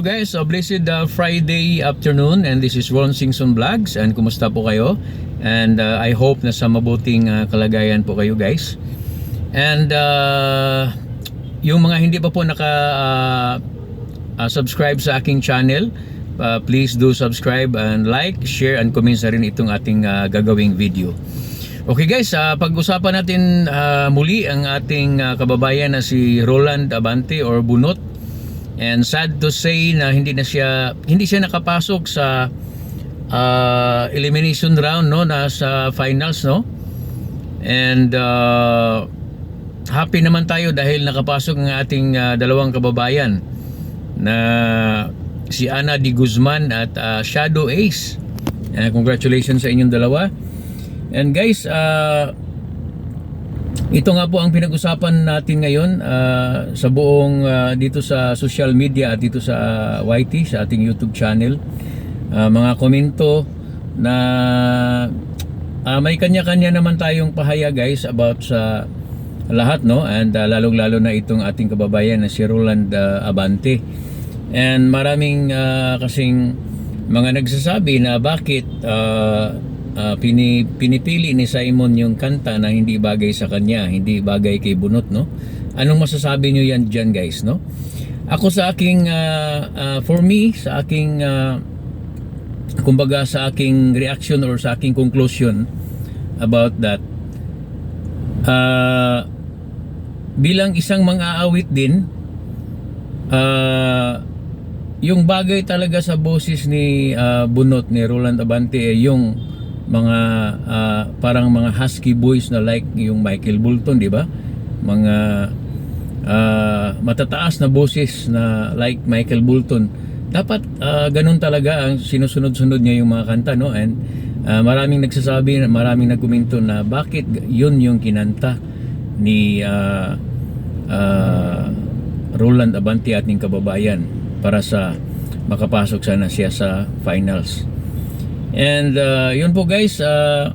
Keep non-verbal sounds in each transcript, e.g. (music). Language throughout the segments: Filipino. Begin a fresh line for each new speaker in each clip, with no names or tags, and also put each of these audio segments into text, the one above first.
So guys, a blessed uh, Friday afternoon and this is Ron Singson Vlogs and kumusta po kayo? And uh, I hope na sa mabuting uh, kalagayan po kayo guys. And uh, yung mga hindi pa po naka uh, uh, subscribe sa aking channel, uh, please do subscribe and like, share and comment sa rin itong ating uh, gagawing video. Okay guys, uh, pag-usapan natin uh, muli ang ating uh, kababayan na si Roland Abante or Bunot. And sad to say na hindi na siya hindi siya nakapasok sa uh, elimination round no na sa finals no. And uh, happy naman tayo dahil nakapasok ang ating uh, dalawang kababayan na si Ana Di Guzman at uh, Shadow Ace. Uh, congratulations sa inyong dalawa. And guys, uh, ito nga po ang pinag-usapan natin ngayon uh, sa buong uh, dito sa social media at dito sa YT, sa ating YouTube channel. Uh, mga komento na uh, may kanya-kanya naman tayong pahaya guys about sa lahat no and uh, lalong-lalo na itong ating kababayan na si Roland uh, Abante. And maraming uh, kasing mga nagsasabi na bakit uh, uh, pini, pinipili ni Simon yung kanta na hindi bagay sa kanya, hindi bagay kay Bunot, no? Anong masasabi niyo yan dyan, guys, no? Ako sa aking, uh, uh, for me, sa aking, uh, kumbaga sa aking reaction or sa aking conclusion about that, uh, bilang isang mang-aawit din, uh, yung bagay talaga sa boses ni uh, Bunot ni Roland Abante eh, yung mga uh, parang mga husky voice na like yung Michael Bolton, di ba? Mga uh, matataas na boses na like Michael Bolton. Dapat uh, ganun talaga ang sinusunod-sunod niya yung mga kanta, no? And uh, maraming nagsasabi, maraming nagkomento na bakit yun yung kinanta ni uh, uh, Roland Abante ating kababayan para sa makapasok sana siya sa finals. And uh, yun po guys, uh,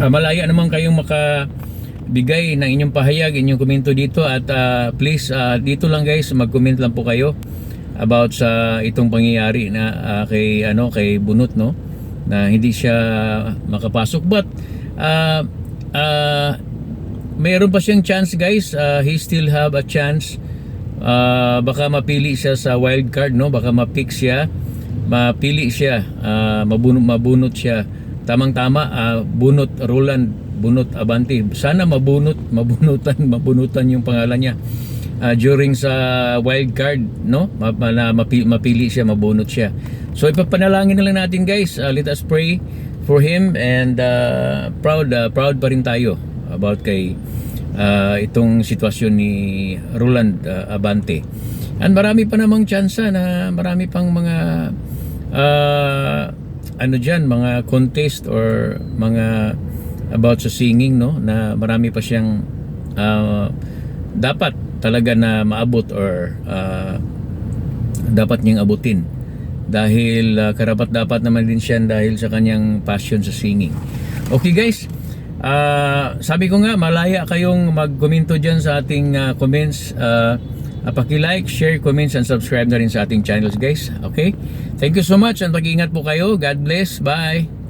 uh, malaya naman kayong makabigay ng inyong pahayag, inyong komento dito at uh, please uh, dito lang guys, mag-comment lang po kayo about sa itong pangyayari na uh, kay ano kay Bunot no? Na hindi siya makapasok. But uh, uh, mayroon pa siyang chance guys uh, he still have a chance. Uh, baka mapili siya sa wild card no? Baka ma-pick siya mapili siya uh, mabunot mabunot siya. Tamang-tama uh, bunot Roland bunot Abante. Sana mabunot mabunutan (laughs) mabunutan yung pangalan niya uh, during sa wild card no? Mapili, mapili siya mabunot siya. So ipapanalangin na lang natin guys. Uh, let us pray for him and uh, proud uh, proud pa rin tayo about kay uh, itong sitwasyon ni Roland uh, Abante and marami pa namang tsansa na marami pang mga uh, ano dyan, mga contest or mga about sa singing, no? Na marami pa siyang uh, dapat talaga na maabot or uh, dapat niyang abutin. Dahil uh, karapat dapat naman din siya dahil sa kanyang passion sa singing. Okay guys, uh, sabi ko nga, malaya kayong mag-komento dyan sa ating uh, comments. Uh, paki-like, share, comments, and subscribe na rin sa ating channels guys. Okay? Thank you so much and mag-ingat po kayo. God bless. Bye!